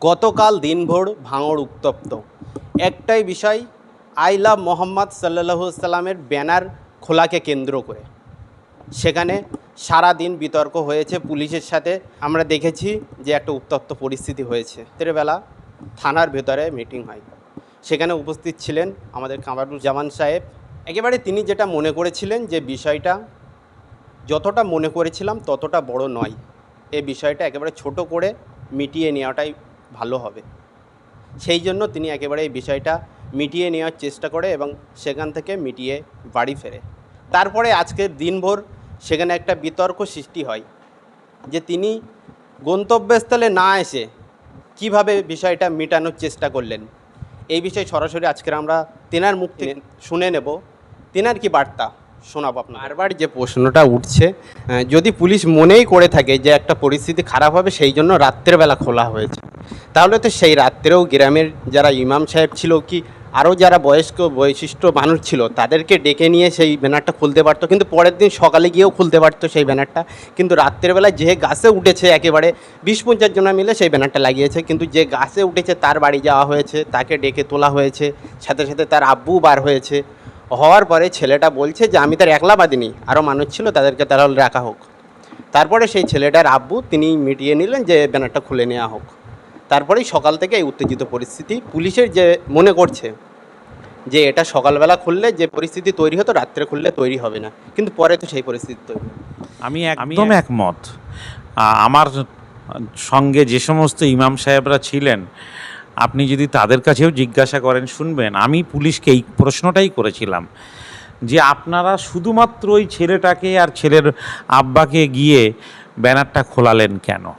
গতকাল দিনভর ভাঙড় উত্তপ্ত। একটাই বিষয়, আই লাভ মোহাম্মদ সাল্লাহু সাল্লামের ব্যানার খোলাকে কেন্দ্র করে। সেখানে সারা দিন বিতর্ক হয়েছে পুলিশের সাথে। আমরা দেখেছি যে একটা উত্তপ্ত পরিস্থিতি হয়েছে। বেলা থানার ভেতরে মিটিং হয়। সেখানে উপস্থিত ছিলেন আমাদের কামারুজ্জামান সাহেব। একেবারে তিনি যেটা মনে করেছিলেন যে বিষয়টা, যতটা মনে করেছিলাম ততটা বড় নয়। এই বিষয়টা একেবারে ছোট করে মিটিয়ে নেওয়াটাই ভালো হবে। সেই জন্য তিনি একেবারে এই বিষয়টা মিটিয়ে নেওয়ার চেষ্টা করে এবং সেখান থেকে মিটিয়ে বাড়ি ফেরে। তারপরে আজকের দিনভর সেখানে একটা বিতর্ক সৃষ্টি হয় যে তিনি গন্তব্যস্থলে না এসে কীভাবে বিষয়টা মেটানোর চেষ্টা করলেন? এই বিষয়ে সরাসরি আজকের আমরা তেনার মুখ থেকে শুনে নেব। তেনার কি বার্তা? শোনাবো আপনার বারবার যে প্রশ্নটা উঠছে যদি পুলিশ মনেই করে থাকে যে একটা পরিস্থিতি খারাপ হবে, সেই জন্য রাত্রের বেলা খোলা হয়েছে। তাহলে তো সেই রাত্রেও গ্রামের যারা ইমাম সাহেব ছিল কি, আরও যারা বয়স্ক, বৈশিষ্ট্য মানুষ ছিল, তাদেরকে ডেকে নিয়ে সেই ব্যানারটা খুলতে পারতো। কিন্তু পরের দিন সকালে গিয়েও খুলতে পারতো সেই ব্যানারটা। কিন্তু রাত্রের বেলা যে গাছে উঠেছে একেবারে, বিশ পঞ্চাশ জনা মিলে সেই ব্যানারটা লাগিয়েছে। কিন্তু যে গাছে উঠেছে তার বাড়ি যাওয়া হয়েছে, তাকে ডেকে তোলা হয়েছে। সাথে সাথে তার আব্বু বার হয়েছে। হওয়ার পরে ছেলেটা বলছে যে আমি তার একলা বাদিনি আরও মানুষ ছিল তাদেরকে তারা রাখা হোক। তারপরে সেই ছেলেটার আব্বু তিনি মিটিয়ে নিলেন যে ব্যানারটা খুলে নেওয়া হোক। তারপরেই সকাল থেকে এই উত্তেজিত পরিস্থিতি পুলিশের যে মনে করছে যে এটা সকালবেলা খুললে যে পরিস্থিতি তৈরি হতো রাত্রে খুললে তৈরি হবে না। কিন্তু পরে তো সেই পরিস্থিতি তৈরি। আমি একদম একমত। আমার সঙ্গে যে সমস্ত ইমাম সাহেবরা ছিলেন আপনি যদি তাদের কাছেও জিজ্ঞাসা করেন, শুনবেন, আমি পুলিশকে এই প্রশ্নটাই করেছিলাম যে আপনারা শুধুমাত্র ওই ছেলেটাকে আর ছেলের আব্বাকে গিয়ে ব্যানারটা খোলালেন কেন?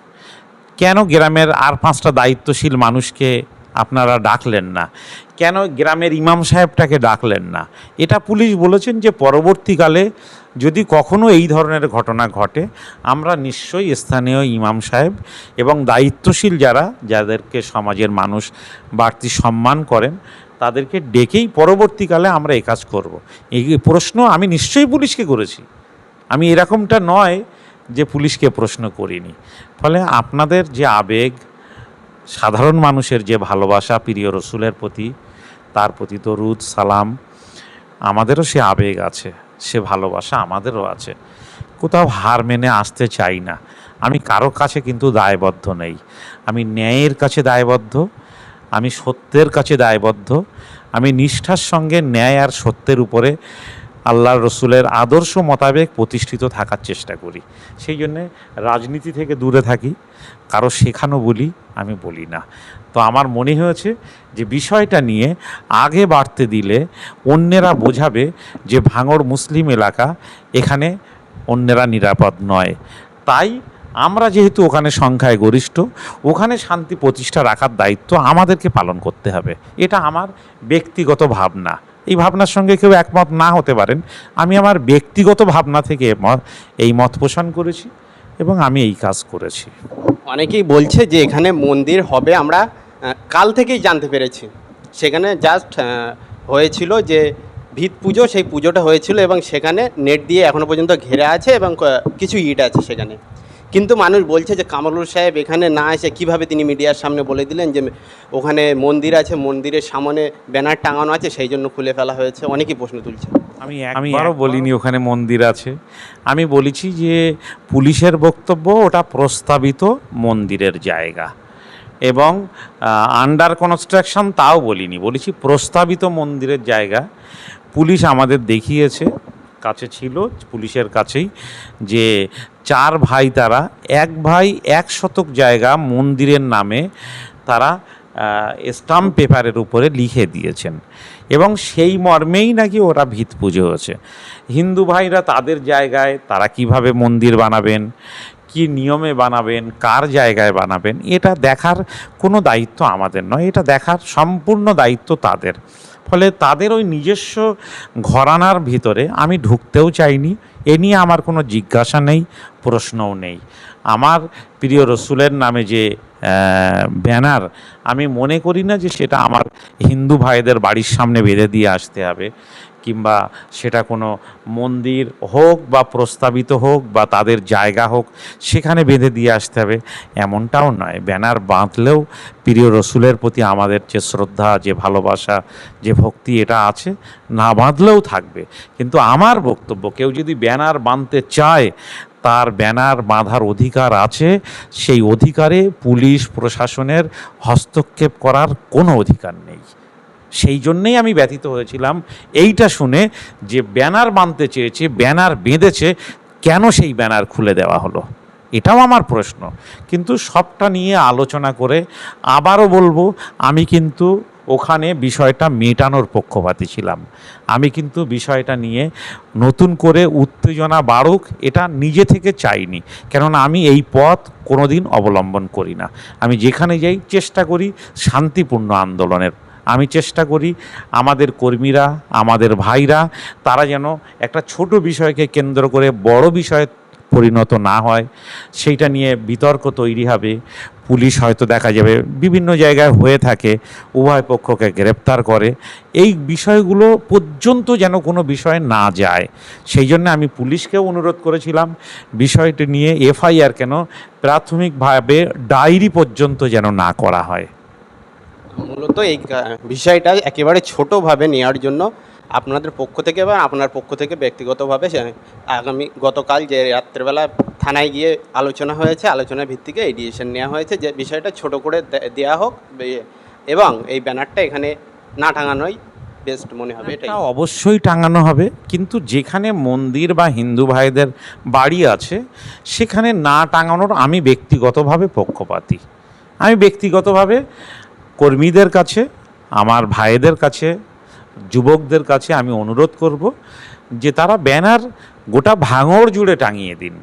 কেন গ্রামের আর পাঁচটা দায়িত্বশীল মানুষকে আপনারা ডাকলেন না? কেন গ্রামের ইমাম সাহেবটাকে ডাকলেন না? এটা পুলিশ বলেছেন যে পরবর্তীকালে যদি কখনো এই ধরনের ঘটনা ঘটে, আমরা নিশ্চয়ই স্থানীয় ইমাম সাহেব এবং দায়িত্বশীল যারা, যাদেরকে সমাজের মানুষ বাড়তি সম্মান করেন, তাদেরকে ডেকেই পরবর্তীকালে আমরা এ কাজ করব। এই প্রশ্ন আমি নিশ্চয়ই পুলিশকে করেছি। আমি এরকমটা নয় যে পুলিশকে প্রশ্ন করিনি। ফলে আপনাদের যে আবেগ, সাধারণ মানুষের যে ভালোবাসা প্রিয় রসুলের প্রতি, তার প্রতি দরুদ সালাম, আমাদেরও সে আবেগ আছে। সে ভালোবাসা আমাদেরও আছে। কোথাও হার মেনে আসতে চাই না। আমি কারও কাছে কিন্তু দায়বদ্ধ নেই। আমি ন্যায়ের কাছে দায়বদ্ধ, আমি সত্যের কাছে দায়বদ্ধ, আমি নিষ্ঠার সঙ্গে ন্যায় আর সত্যের উপরে আল্লাহ রসুলের আদর্শ মোতাবেক প্রতিষ্ঠিত থাকার চেষ্টা করি। সেই জন্যে রাজনীতি থেকে দূরে থাকি, কারও শেখানো বলি আমি বলি না। তো আমার মনে হয়েছে যে বিষয়টা নিয়ে আগে বাড়তে দিলে অন্যেরা বোঝাবে যে ভাঙড় মুসলিম এলাকা এখানে অন্যেরা নিরাপদ নয়। তাই আমরা যেহেতু ওখানে সংখ্যায় গরিষ্ঠ, ওখানে শান্তি প্রতিষ্ঠা রাখার দায়িত্ব আমাদেরকে পালন করতে হবে। এটা আমার ব্যক্তিগত ভাবনা। এই ভাবনার সঙ্গে কেউ একমত না হতে পারেন। আমি আমার ব্যক্তিগত ভাবনা থেকে এই মত পোষণ করেছি এবং আমি এই কাজ করেছি। অনেকেই বলছে যে এখানে মন্দির হবে আমরা কাল থেকেই জানতে পেরেছি। সেখানে জাস্ট হয়েছিল যে ভিত পুজো, সেই পুজোটা হয়েছিল এবং সেখানে নেট দিয়ে এখনও পর্যন্ত ঘেরা আছে এবং কিছু ইট আছে সেখানে। কিন্তু মানুষ বলছে যে কামরুল সাহেব এখানে না এসে কীভাবে তিনি মিডিয়ার সামনে বলে দিলেন যে ওখানে মন্দির আছে মন্দিরের সামনে ব্যানার টাঙানো আছে সেই জন্য খুলে ফেলা হয়েছে? অনেকেই প্রশ্ন তুলছে। আমি আমি আরও বলিনি ওখানে মন্দির আছে। আমি বলেছি যে পুলিশের বক্তব্য ওটা প্রস্তাবিত মন্দিরের জায়গা। এবং আন্ডার কনস্ট্রাকশন তাও বলিনি। বলেছি প্রস্তাবিত মন্দিরের জায়গা। পুলিশ আমাদের দেখিয়েছে। কাছে ছিল, পুলিশের কাছেই, যে চার ভাই তারা, এক ভাই এক শতক জায়গা মন্দিরের নামে তারা স্টাম্প পেপারের উপরে লিখে দিয়েছেন। এবং সেই মর্মেই নাকি ওরা ভিত পুজো হয়েছে। হিন্দু ভাইরা তাদের জায়গায় তারা কীভাবে মন্দির বানাবেন, কি নিয়মে বানাবেন, কার জায়গায় বানাবেন, এটা দেখার কোনো দায়িত্ব আমাদের নয়, এটা দেখার সম্পূর্ণ দায়িত্ব তাদের। ফলে তাদের ওই নিজস্ব ঘরানার ভিতরে আমি ঢুকতেও চাইনি। এ নিয়ে আমার কোনো জিজ্ঞাসা নেই, প্রশ্নও নেই। আমার প্রিয় রসুলের নামে যে ব্যানার, আমি মনে করি না যে সেটা আমার হিন্দু ভাইদের বাড়ির সামনে বেঁধে দিয়ে আসতে হবে। কিংবা সেটা কোনো মন্দির হোক বা প্রস্তাবিত হোক বা তাদের জায়গা হোক, সেখানে বেঁধে দিয়ে আসতে হবে। এমনটাও নয়, ব্যানার বাঁধলেও প্রিয় রসুলের প্রতি আমাদের যে শ্রদ্ধা, যে ভালোবাসা, যে ভক্তি এটা আছে, না বাঁধলেও থাকবে। কিন্তু আমার বক্তব্য, কেউ যদি ব্যানার বাঁধতে চায়, তার ব্যানার বাঁধার অধিকার আছে, সেই অধিকারে পুলিশ, প্রশাসনের হস্তক্ষেপ করার কোনো অধিকার নেই। সেই জন্যেই আমি ব্যথিত হয়েছিলাম। এইটা শুনে যে ব্যানার বাঁধতে চেয়েছে, ব্যানার বেঁধেছে, কেন সেই ব্যানার খুলে দেওয়া হলো? এটাও আমার প্রশ্ন। কিন্তু সবটা নিয়ে আলোচনা করে আবারও বলব, আমি কিন্তু ওখানে বিষয়টা মেটানোর পক্ষপাতী ছিলাম। আমি কিন্তু বিষয়টা নিয়ে নতুন করে উত্তেজনা বাড়ুক, এটা নিজে থেকে চাইনি। কেননা আমি এই পথ কোনোদিন অবলম্বন করি না। আমি যেখানে যাই চেষ্টা করি শান্তিপূর্ণ আন্দোলনের আমি চেষ্টা করি আমাদের কর্মীরা, আমাদের ভাইরা, তারা যেন একটা ছোট বিষয়কে কেন্দ্র করে বড় বিষয়ে পরিণত না হয়। সেইটা নিয়ে বিতর্ক তৈরি হবে। পুলিশ হয়তো দেখা যাবে বিভিন্ন জায়গায় হয়ে থাকে, উভয় পক্ষকে গ্রেপ্তার করে। এই বিষয়গুলো পর্যন্ত যেন কোনো বিষয় না যায়। সেই জন্য আমি পুলিশকেও অনুরোধ করেছিলাম, বিষয়টি নিয়ে এফআইআর কেন প্রাথমিকভাবে ডায়েরি পর্যন্ত যেন না করা হয়। মূলত এই বিষয়টা একেবারে ছোটোভাবে নেওয়ার জন্য আপনাদের পক্ষ থেকে বা আপনার পক্ষ থেকে ব্যক্তিগতভাবে আগামী গতকাল যে রাত্রেবেলা থানায় গিয়ে আলোচনা হয়েছে, আলোচনার ভিত্তিকে এই ডিসিশন নেওয়া হয়েছে যে বিষয়টা ছোট করে দেওয়া হোক এবং এই ব্যানারটা এখানে না টাঙানোই বেস্ট মনে হবে এটা অবশ্যই টাঙানো হবে, কিন্তু যেখানে মন্দির বা হিন্দু ভাইদের বাড়ি আছে, সেখানে না টাঙানোর আমি ব্যক্তিগতভাবে পক্ষপাতী। আমি ব্যক্তিগতভাবে কর্মীদের কাছে, আমার ভাইদের কাছে, যুবকদের কাছে আমি অনুরোধ করব যে তারা ব্যানার গোটা ভাঙড় জুড়ে টাঙিয়ে দিন।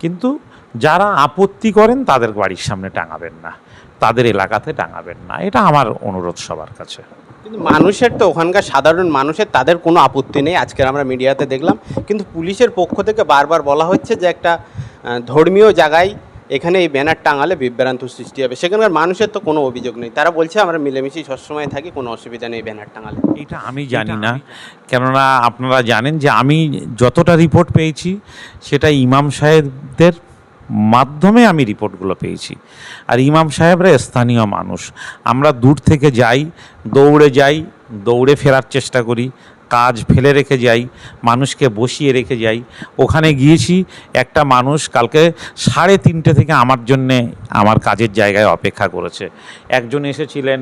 কিন্তু যারা আপত্তি করেন তাদের বাড়ির সামনে টাঙাবেন না, তাদের এলাকাতে টাঙাবেন না। এটা আমার অনুরোধ সবার কাছে। কিন্তু মানুষের তো ওখানকার সাধারণ মানুষের তাদের কোনো আপত্তি নেই। আজকের আমরা মিডিয়াতে দেখলাম। কিন্তু পুলিশের পক্ষ থেকে বারবার বলা হচ্ছে যে একটা ধর্মীয় জায়গায় এখানে এই ব্যানার টাঙালে বিভ্রান্ত সৃষ্টি হবে। সেখানকার মানুষের তো কোনো অভিযোগ নেই। তারা বলছে আমরা মিলেমিশে সবসময় থাকি কোনো অসুবিধা নেই ব্যানার টাঙালে। এটা আমি জানি না। কেননা আপনারা জানেন যে আমি যতটা রিপোর্ট পেয়েছি সেটা ইমাম সাহেবদের মাধ্যমে আমি রিপোর্টগুলো পেয়েছি। আর ইমাম সাহেবরা স্থানীয় মানুষ। আমরা দূর থেকে যাই দৌড়ে যাই দৌড়ে ফেরার চেষ্টা করি। কাজ ফেলে রেখে যাই, মানুষকে বসিয়ে রেখে যাই। ওখানে গিয়েছি, একটা মানুষ কালকে সাড়ে তিনটে থেকে আমার জন্যে আমার কাজের জায়গায় অপেক্ষা করেছে। একজন এসেছিলেন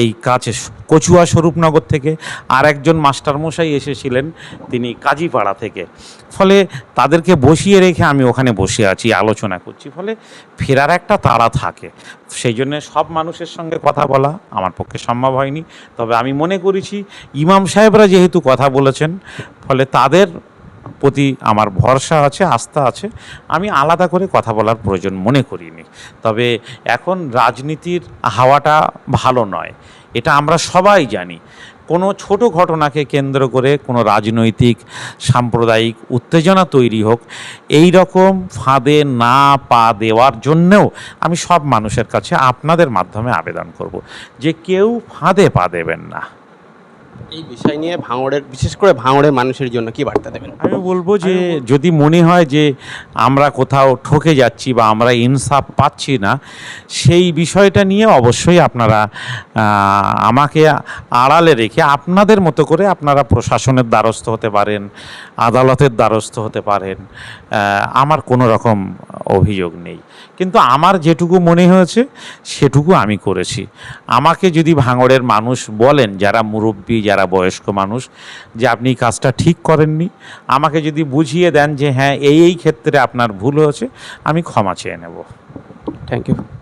এই কাছে কচুয়া স্বরূপনগর থেকে, আর একজন মাস্টারমশাই এসেছিলেন তিনি কাজীপাড়া থেকে। ফলে তাদেরকে বসিয়ে রেখে আমি ওখানে বসে আছি, আলোচনা করছি। ফলে ফেরার একটা তাড়া থাকে। সেই জন্য সব মানুষের সঙ্গে কথা বলা আমার পক্ষে সম্ভব হয়নি। তবে আমি মনে করেছি, ইমাম সাহেবরা যেহেতু কথা বলেছেন, ফলে তাদের প্রতি আমার ভরসা আছে, আস্থা আছে, আমি আলাদা করে কথা বলার প্রয়োজন মনে করিনি। তবে এখন রাজনীতির হাওয়াটা ভালো নয়, এটা আমরা সবাই জানি। কোনো ছোট ঘটনাকে কেন্দ্র করে কোনো রাজনৈতিক, সাম্প্রদায়িক উত্তেজনা তৈরি হোক, এই রকম ফাঁদে না পা দেওয়ার জন্যেও আমি সব মানুষের কাছে আপনাদের মাধ্যমে আবেদন করব যে কেউ ফাঁদে পা দেবেন না। এই বিষয় নিয়ে ভাঙড়ের বিশেষ করে ভাঙড়ের মানুষের জন্য কি বার্তা দেবেন? আমি বলব যে যদি মনে হয় যে আমরা কোথাও ঠকে যাচ্ছি বা আমরা ইনসাফ পাচ্ছি না সেই বিষয়টা নিয়ে অবশ্যই আপনারা আমাকে আড়ালে রেখে আপনাদের মতো করে আপনারা প্রশাসনের দ্বারস্থ হতে পারেন আদালতের দ্বারস্থ হতে পারেন আমার কোনো রকম অভিযোগ নেই। কিন্তু আমার যেটুকু মনে হয়েছে সেটুকু আমি করেছি। আমাকে যদি ভাঙড়ের মানুষ বলেন যারা মুরব্বী যারা বয়স্ক মানুষ, যে আপনি কাজটা ঠিক করেননি, আমাকে যদি বুঝিয়ে দেন যে হ্যাঁ এই এই ক্ষেত্রে আপনার ভুল হয়েছে, আমি ক্ষমা চেয়ে নেব। Thank you